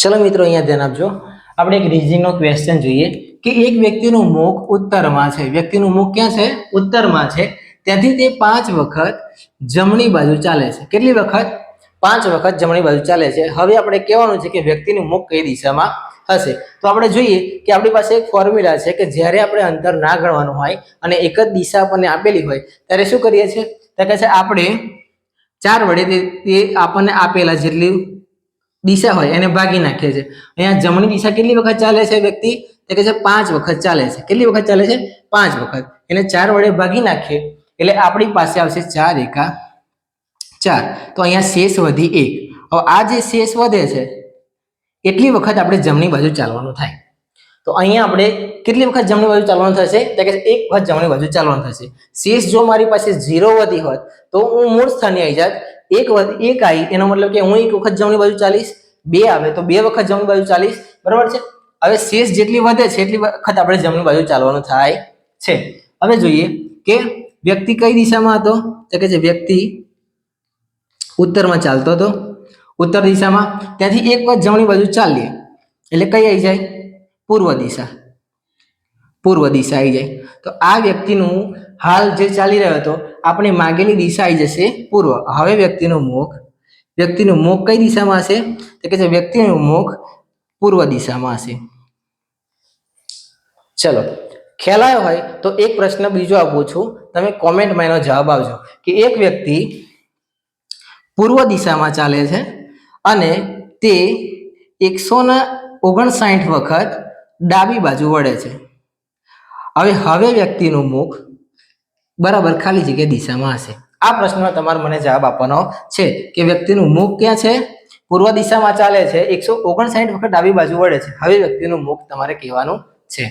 ચલો મિત્રો, અહીંયા ધ્યાન આપજો. આપણે એક રીઝનિંગનો ક્વેશ્ચન જોઈએ કે એક વ્યક્તિનું મુખ ઉત્તરમાં છે. વ્યક્તિનું મુખ ક્યાં છે? ઉત્તરમાં છે. ત્યાંથી તે પાંચ વખત જમણી બાજુ ચાલે છે. કેટલી વખત? પાંચ વખત જમણી બાજુ ચાલે છે. હવે આપણે કહેવાનું છે કે વ્યક્તિનું મુખ કઈ દિશામાં હશે? તો આપણે જોઈએ કે આપણી પાસે એક ફોર્મ્યુલા છે કે જ્યારે આપણે અંતર ના ગણવાનું હોય અને એક જ દિશા આપણને આપેલી હોય, ત્યારે શું કરીએ છીએ? તો કહે છે, આપણે ચાર વડે તે આપણને આપેલા જેટલી દિશા હોય, એને ભાગી નાખીએ છીએ અહીંયા જમણી દિશા કેટલી વખત ચાલે છે વ્યક્તિ? તો કે છે પાંચ વખત ચાલે છે. કેટલી વખત ચાલે છે? પાંચ વખત. એને ચાર વડે ભાગી નાખીએ. એટલે આપણી પાસે આવશે ચાર એકા ચાર. તો અહીંયા શેષ વધી એક. હવે આ જે શેષ વધે છે, એટલી વખત આપણે જમણી બાજુ ચાલવાનું થાય. તો અહીંયા આપણે કેટલી વખત જમણી બાજુ ચાલવાનું થશે? તો કે એક વખત જમણી બાજુ ચાલવાનું થશે. શેષ જો મારી પાસે ઝીરો વધી હોત, તો હું મૂળ સ્થાને આવી જાત. એક એક આવી એનો મતલબ કે હું એક વખત જમણી બાજુ ચાલીશ બે આવે, તો બે વખત જમણી બાજુ ચાલીશ બરાબર છે? હવે શેષ જેટલી વધે છે, એટલી વખત આપણે જમણી બાજુ ચાલવાનું થાય છે. હવે જોઈએ કે વ્યક્તિ કઈ દિશામાં હતો? તો કે જે વ્યક્તિ ઉત્તરમાં ચાલતો હતો. ઉત્તર દિશામાં, ત્યાંથી એક વખત જમણી બાજુ ચાલીએ. એટલે કઈ આવી જાય? પૂર્વ દિશા. પૂર્વ દિશા આવી જાય. તો આ વ્યક્તિનું હાલ જે ચાલી રહ્યો હતો, આપણે માગેલી દિશા આવી જશે પૂર્વ. હવે વ્યક્તિનું મુખ વ્યક્તિનું મુખ કઈ દિશામાં હશે? તો કે છે વ્યક્તિનું મુખ પૂર્વ દિશામાં હશે. ચલો ખ્યાલ આવ્યો હોય તો એક પ્રશ્ન બીજો આપું છું. તમે કોમેન્ટમાં એનો જવાબ આપજો કે એક વ્યક્તિ પૂર્વ દિશામાં ચાલે છે અને તે એકસો ને ઓગણસાઠ વખત ડાબી બાજુ વળે છે. હવે હવે વ્યક્તિનું મુખ બરાબર ખાલી જગ્યા દિશામાં હશે. આ પ્રશ્નનો તમારે મને જવાબ આપવાનો છે કે વ્યક્તિનું મુખ ક્યાં છે? પૂર્વ દિશામાં ચાલે છે. એકસો ઓગણસાઠ વખત ડાબી બાજુ વળે છે. હવે વ્યક્તિનું મુખ તમારે કહેવાનું છે.